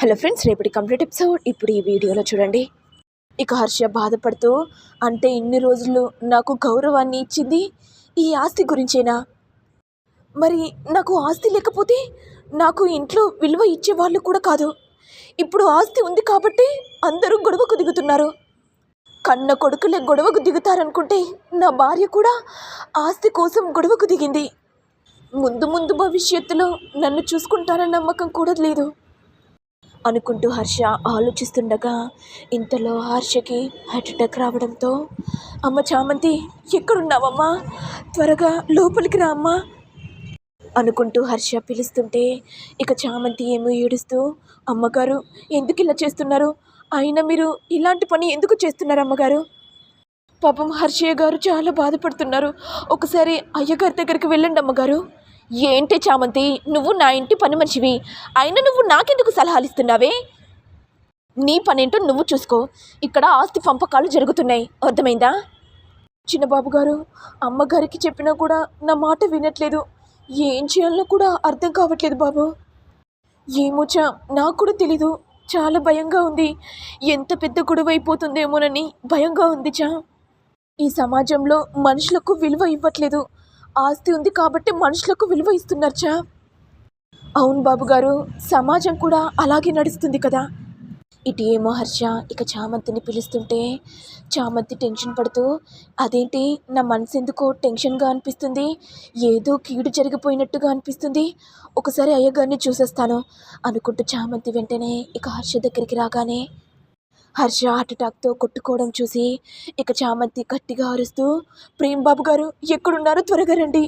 Hello friends రేపటి complete episode. ఇప్పుడు ఈ వీడియోలో చూడండి. ఇక హర్ష బాధపడుతూ అంటే ఇన్ని రోజులు నాకు గౌరవాన్ని ఇచ్చింది ఈ ఆస్తి గురించేనా? మరి నాకు ఆస్తి లేకపోతే నాకు ఇంట్లో విలువ ఇచ్చే వాళ్ళు కూడా కాదు. ఇప్పుడు ఆస్తి ఉంది కాబట్టి అందరూ గొడవకు దిగుతున్నారు. కన్న కొడుకులే గొడవకు దిగుతారనుకుంటే నా భార్య కూడా ఆస్తి కోసం గొడవకు దిగింది. ముందు ముందు భవిష్యత్తులో నన్ను చూసుకుంటానన్న నమ్మకం కూడా లేదు. అనుకుంటూ హర్ష ఆలోచిస్తుండగా ఇంతలో హర్షకి హార్ట్ అటాక్ రావడంతో అమ్మ చామంతి ఎక్కడున్నావమ్మా? త్వరగా లోపలికి రా అమ్మా అనుకుంటూ హర్ష పిలుస్తుంటే ఇక చామంతి ఏమో ఏడుస్తూ అమ్మగారు ఎందుకు ఇలా చేస్తున్నారు? అయినా మీరు ఇలాంటి పని ఎందుకు చేస్తున్నారు అమ్మగారు? పాపం హర్షయ్య గారు చాలా బాధపడుతున్నారు. ఒకసారి అయ్యగారి దగ్గరికి వెళ్ళండి అమ్మగారు. ఏంటి చామంతి? నువ్వు నా ఇంటి పని మనిషివి. అయినా నువ్వు నాకెందుకు సలహాలు ఇస్తున్నావే? నీ పనేంటో నువ్వు చూసుకో. ఇక్కడ ఆస్తి పంపకాలు జరుగుతున్నాయి. అర్థమైందా? చిన్నబాబు గారు అమ్మగారికి చెప్పినా కూడా నా మాట వినట్లేదు. ఏం చేయాలో కూడా అర్థం కావట్లేదు బాబు. ఏమోచా నాకు కూడా తెలీదు. చాలా భయంగా ఉంది. ఎంత పెద్ద గొడవ అయిపోతుందేమోనని భయంగా ఉంది చా. ఈ సమాజంలో మనుషులకు విలువ ఇవ్వట్లేదు. ఆస్తి ఉంది కాబట్టి మనుషులకు విలువ ఇస్తున్నారు చా. అవును బాబు గారు సమాజం కూడా అలాగే నడుస్తుంది కదా. ఇటు ఏమో హర్ష ఇక చామంతిని పిలుస్తుంటే చామంతి టెన్షన్ పడుతూ అదేంటి నా మనసు ఎందుకో టెన్షన్గా అనిపిస్తుంది ఏదో కీడు జరిగిపోయినట్టుగా అనిపిస్తుంది ఒకసారి అయ్యగారిని చూసేస్తాను అనుకుంటూ చామంతి వెంటనే ఇక హర్ష దగ్గరికి రాగానే హర్ష హార్ట్ అటాక్తో కొట్టుకోవడం చూసి ఇక చామంతి గట్టిగా అరుస్తూ ప్రేమ్ బాబు గారు ఎక్కడున్నారో? త్వరగా రండి.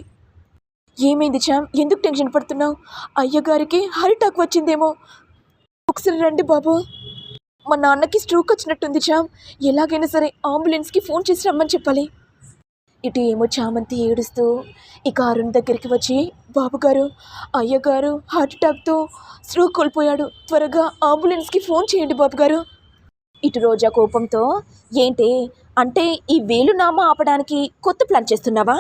ఏమైంది చామ్ ఎందుకు టెన్షన్ పడుతున్నావు? అయ్యగారికి హార్ట్ అటాక్ వచ్చిందేమో. ఒకసారి రండి బాబు. మా నాన్నకి స్ట్రోక్ వచ్చినట్టుంది చామ్ ఎలాగైనా సరే అంబులెన్స్కి ఫోన్ చేసి రమ్మని చెప్పాలి. ఇటు ఏమో చామంతి ఏడుస్తూ ఇక అరుణ్ దగ్గరికి వచ్చి బాబుగారు అయ్యగారు హార్ట్ అటాక్తో స్ట్రోక్ కోల్పోయాడు. త్వరగా అంబులెన్స్కి ఫోన్ చేయండి బాబుగారు ఇటు రోజా కోపంతో ఏంటి అంటే ఈ వేలునామా ఆపడానికి కొత్త ప్లాన్ చేస్తున్నావా?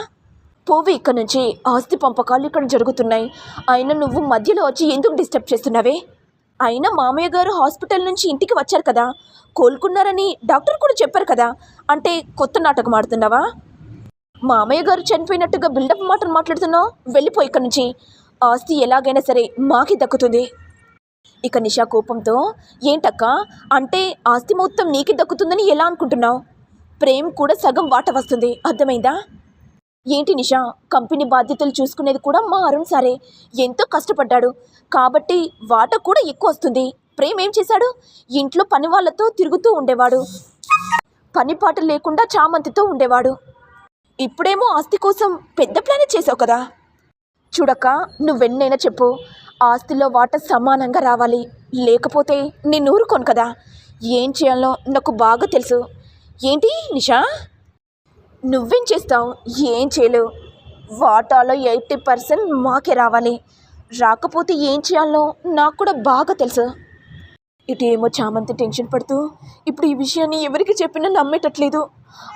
పోవి ఇక్కడ నుంచి ఆస్తి పంపకాలు ఇక్కడ జరుగుతున్నాయి. అయినా నువ్వు మధ్యలో వచ్చి ఎందుకు డిస్టర్బ్ చేస్తున్నావే? అయినా మామయ్య గారు హాస్పిటల్ నుంచి ఇంటికి వచ్చారు కదా కోలుకున్నారని డాక్టర్ కూడా చెప్పారు కదా అంటే కొత్త నాటకం ఆడుతున్నావా? మామయ్య గారు చనిపోయినట్టుగా బిల్డప్ మాటలు మాట్లాడుతున్నావు? వెళ్ళిపోయి ఇక్కడ నుంచి. ఆస్తి ఎలాగైనా సరే మాకి దక్కుతుంది. ఇక నిషా కోపంతో ఏంటక్క? అంటే ఆస్తి మొత్తం నీకే దక్కుతుందని ఎలా అనుకుంటున్నావు? ప్రేమ్ కూడా సగం వాట వస్తుంది. అర్థమైందా? ఏంటి నిషా? కంపెనీ బాధ్యతలు చూసుకునేది కూడా మా అరుణ్ సారే. ఎంతో కష్టపడ్డాడు. కాబట్టి వాట కూడా ఎక్కువ వస్తుంది. ప్రేమ్ ఏం చేశాడు? ఇంట్లో పని వాళ్ళతో తిరుగుతూ ఉండేవాడు. పని పాట లేకుండా చామంతితో ఉండేవాడు. ఇప్పుడేమో ఆస్తి కోసం పెద్ద ప్లానే చేసావు కదా. చూడక్క నువ్వెన్నైనా చెప్పు. ఆస్తిలో వాట సమానంగా రావాలి. లేకపోతే నేను ఊరుకోను కదా. ఏం చేయాలో నాకు బాగా తెలుసు. ఏంటి నిషా? నువ్వేం చేస్తావు? ఏం చేయలేవు. వాటాలో ఎయిటీ పర్సెంట్ మాకే రావాలి. రాకపోతే ఏం చేయాలో నాకు కూడా బాగా తెలుసు. ఇటేమో చామంతి టెన్షన్ పడుతూ ఇప్పుడు ఈ విషయాన్ని ఎవరికి చెప్పినా నమ్మేటట్లేదు.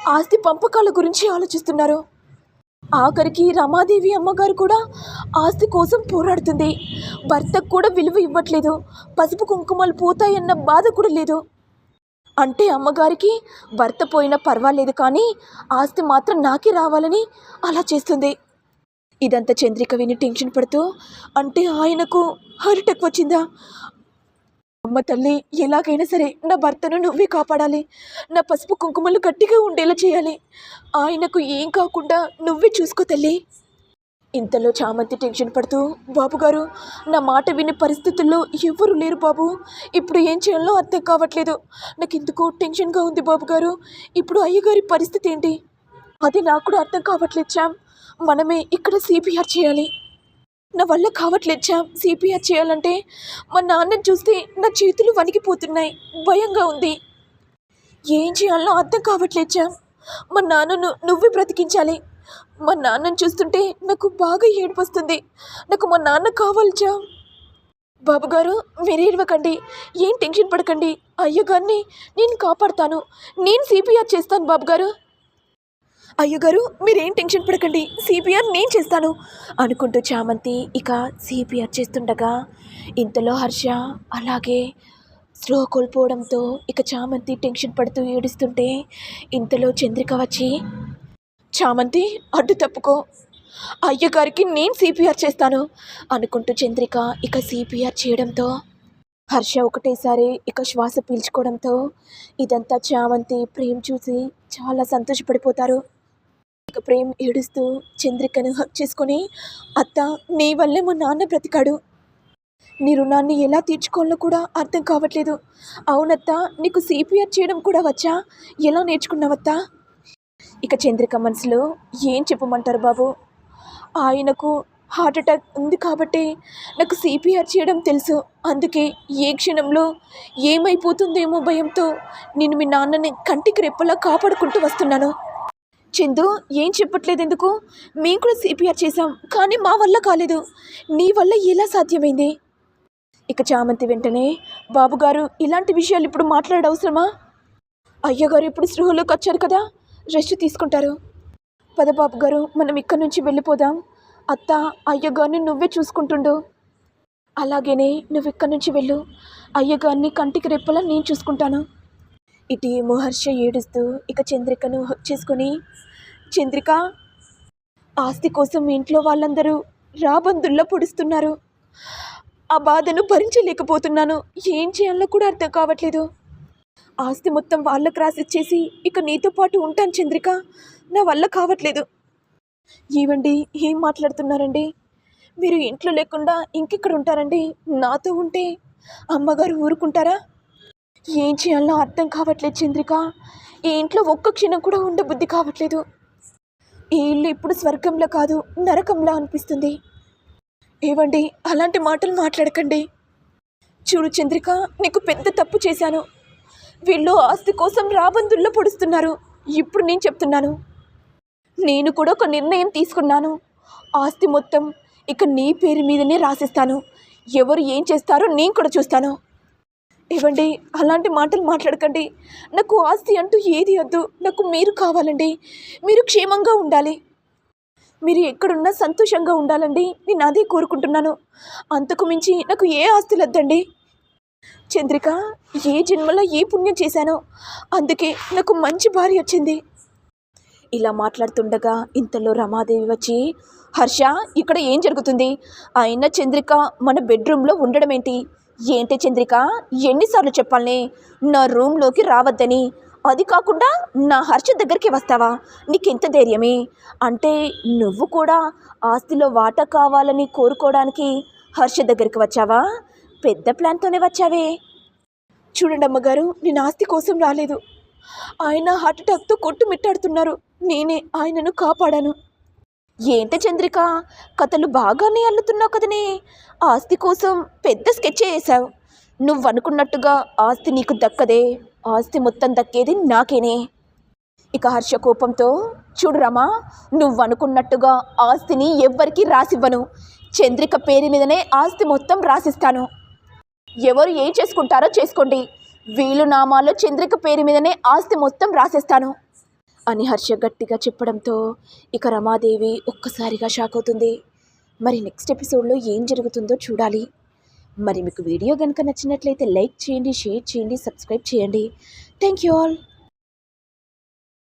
ఆస్తి పంపకాల గురించి ఆలోచిస్తున్నారు. ఆఖరికి రమాదేవి అమ్మగారు కూడా ఆస్తి కోసం పోరాడుతుంది. భర్తకు కూడా విలువ ఇవ్వట్లేదు. పసుపు కుంకుమలు పోతాయన్న బాధ కూడా లేదు. అంటే అమ్మగారికి భర్త పోయినా పర్వాలేదు కానీ ఆస్తి మాత్రం నాకే రావాలని అలా చేస్తుంది. ఇదంతా చంద్రిక విని టెన్షన్ పడుతూ అంటే ఆయనకు హార్ట్ అటాక్ వచ్చిందా? అమ్మ తల్లి ఎలాగైనా సరే నా భర్తను నువ్వే కాపాడాలి. నా పసుపు కుంకుమలు గట్టిగా ఉండేలా చేయాలి. ఆయనకు ఏం కాకుండా నువ్వే చూసుకో తల్లి. ఇంతలో చామంతి టెన్షన్ పడుతూ బాబుగారు నా మాట వినే పరిస్థితుల్లో ఎవరు లేరు బాబు. ఇప్పుడు ఏం చేయాలో అర్థం కావట్లేదు. నాకు ఎందుకో టెన్షన్గా ఉంది బాబుగారు. ఇప్పుడు అయ్యగారి పరిస్థితి ఏంటి? అది నాకు కూడా అర్థం కావట్లేదు చామ్ మనమే ఇక్కడ సిపిఆర్ చేయాలి. నా వల్ల కావట్లేదు చామ్ సిపిఆర్ చేయాలంటే మా నాన్నని చూస్తే నా చేతులు వణికిపోతున్నాయి. భయంగా ఉంది. ఏం చేయాలో అర్థం కావట్లేదు చామ్ మా నాన్నను నువ్వే బ్రతికించాలి. మా నాన్నను చూస్తుంటే నాకు బాగా ఏడుపు వస్తుంది. నాకు మా నాన్న కావాలి చా బాబు గారు మీరు ఇవ్వకండి ఏం టెన్షన్ పడకండి. అయ్యగారిని నేను కాపాడుతాను. నేను సిపిఆర్ చేస్తాను బాబు గారు అయ్యగారు మీరేం టెన్షన్ పడకండి. సిపిఆర్ నేను చేస్తాను. అనుకుంటూ చామంతి ఇక సిపిఆర్ చేస్తుండగా ఇంతలో హర్ష అలాగే స్లో కోల్పోవడంతో ఇక చామంతి టెన్షన్ పడుతూ ఏడుస్తుంటే ఇంతలో చంద్రిక వచ్చి చామంతి అడ్డు తప్పుకో. అయ్యగారికి నేను సిపిఆర్ చేస్తాను. అనుకుంటూ చంద్రిక ఇక సిపిఆర్ చేయడంతో హర్ష ఒకటేసారి ఇక శ్వాస పీల్చుకోవడంతో ఇదంతా చామంతి ప్రేమ్ చూసి చాలా సంతోషపడిపోతారు. ఇక ప్రేమ్ ఏడుస్తూ చంద్రికను హక్ చేసుకొని అత్త నీ వల్లే మా నాన్న బ్రతికాడు. నీ రుణాన్ని ఎలా తీర్చుకోవాలో కూడా అర్థం కావట్లేదు. అవునత్త నీకు సిపిఆర్ చేయడం కూడా వచ్చా? ఎలా నేర్చుకున్నావత్తా? ఇక చంద్రిక మనసులో ఏం చెప్పమంటారు బాబు? ఆయనకు హార్ట్ అటాక్ ఉంది కాబట్టి నాకు సిపిఆర్ చేయడం తెలుసు. అందుకే ఏ క్షణంలో ఏమైపోతుందేమో భయంతో నేను మీ నాన్నని కంటికి రెప్పలా కాపాడుకుంటూ వస్తున్నాను. చందు ఏం చెప్పట్లేదు ఎందుకు మేము కూడా సిపిఆర్ చేసాం కానీ మా వల్ల కాలేదు. నీ వల్ల ఎలా సాధ్యమైంది? ఇక చామంతి వెంటనే బాబుగారు ఇలాంటి విషయాలు ఇప్పుడు మాట్లాడే అవసరమా అయ్యగారు ఇప్పుడు స్పృహలోకి వచ్చారు కదా రెస్ట్ తీసుకుంటారు. పద బాబు గారు మనం ఇక్కడి నుంచి వెళ్ళిపోదాం. అత్త అయ్యగారిని నువ్వే చూసుకుంటుండు. అలాగేనే నువ్వు ఇక్కడి నుంచి వెళ్ళు. అయ్యగారిని కంటికి రెప్పలా నేను చూసుకుంటాను. ఇటు మహర్షి ఏడుస్తూ ఇక చంద్రికను చేసుకొని చంద్రిక ఆస్తి కోసం ఇంట్లో వాళ్ళందరూ రాబందుల్లో పొడుస్తున్నారు. ఆ బాధను భరించలేకపోతున్నాను. ఏం చేయాలో కూడా అర్థం కావట్లేదు. ఆస్తి మొత్తం వాళ్ళకు రాసిచ్చేసి ఇక నీతో పాటు ఉంటాను చంద్రిక. నా వల్ల కావట్లేదు. ఏవండి? ఏం మాట్లాడుతున్నారండి? మీరు ఇంట్లో లేకుండా ఇంకెక్కడ ఉంటారండి? నాతో ఉంటే అమ్మగారు ఊరుకుంటారా? ఏం చేయాలో అర్థం కావట్లేదు చంద్రిక. ఈ ఇంట్లో ఒక్క క్షణం కూడా ఉండబుద్ధి కావట్లేదు. ఈ ఇల్లు ఇప్పుడు స్వర్గంలో కాదు నరకంలా అనిపిస్తుంది. ఏవండి అలాంటి మాటలు మాట్లాడకండి. చూడు చంద్రిక నీకు పెద్ద తప్పు చేశాను. వీళ్ళు ఆస్తి కోసం రాబందుల్లో పొడుస్తున్నారు. ఇప్పుడు నేను చెప్తున్నాను. నేను కూడా ఒక నిర్ణయం తీసుకున్నాను. ఆస్తి మొత్తం ఇక నీ పేరు మీదనే రాసిస్తాను. ఎవరు ఏం చేస్తారో నేను కూడా చూస్తాను. ఇవ్వండి అలాంటి మాటలు మాట్లాడకండి. నాకు ఆస్తి అంటూ ఏది వద్దు. నాకు మీరు కావాలండి. మీరు క్షేమంగా ఉండాలి. మీరు ఎక్కడున్నా సంతోషంగా ఉండాలండి. నేను అదే కోరుకుంటున్నాను. అంతకు మించి నాకు ఏ ఆస్తులు వద్దండి చంద్రిక ఏ జన్మలో ఏ పుణ్యం చేశానో అందుకే నాకు మంచి భార్య వచ్చింది. ఇలా మాట్లాడుతుండగా ఇంతలో రమాదేవి వచ్చి హర్ష ఇక్కడ ఏం జరుగుతుంది? అయినా చంద్రిక మన బెడ్రూమ్లో ఉండడం ఏంటి ఏంటి చంద్రిక? ఎన్నిసార్లు చెప్పాలని? నా రూమ్లోకి రావద్దని. అది కాకుండా నా హర్ష దగ్గరికి వస్తావా? నీకెంత ధైర్యమే? అంటే నువ్వు కూడా ఆస్తిలో వాటా కావాలని కోరుకోవడానికి హర్ష దగ్గరికి వచ్చావా? పెద్ద ప్లాన్తోనే వచ్చావే. చూడండి అమ్మగారు నేను ఆస్తి కోసం రాలేదు. ఆయన హార్ట్ అటాక్తో కొట్టుమిట్టాడుతున్నారు నేనే ఆయనను కాపాడాను. ఏంటి చంద్రిక? కథలు బాగానే అల్లుతున్నావు కదనే. ఆస్తి కోసం పెద్ద స్కెచ్ వేసావు. నువ్వు అనుకున్నట్టుగా ఆస్తి నీకు దక్కదే. ఆస్తి మొత్తం దక్కేది నాకేనే. ఇక హర్ష కోపంతో చూడు రమా నువ్వు అనుకున్నట్టుగా ఆస్తిని ఎవ్వరికి రాసివ్వను. చంద్రిక పేరు మీదనే ఆస్తి మొత్తం రాసిస్తాను. ఎవరు ఏం చేసుకుంటారో చేసుకోండి. వీలు నామాలో చంద్రిక పేరు మీదనే ఆస్తి మొత్తం రాసేస్తాను. అని హర్ష గట్టిగా చెప్పడంతో ఇక రమాదేవి ఒక్కసారిగా షాక్ అవుతుంది. మరి నెక్స్ట్ ఎపిసోడ్లో ఏం జరుగుతుందో చూడాలి. మరి మీకు వీడియో కనుక నచ్చినట్లయితే లైక్ చేయండి షేర్ చేయండి సబ్స్క్రైబ్ చేయండి. Thank you all.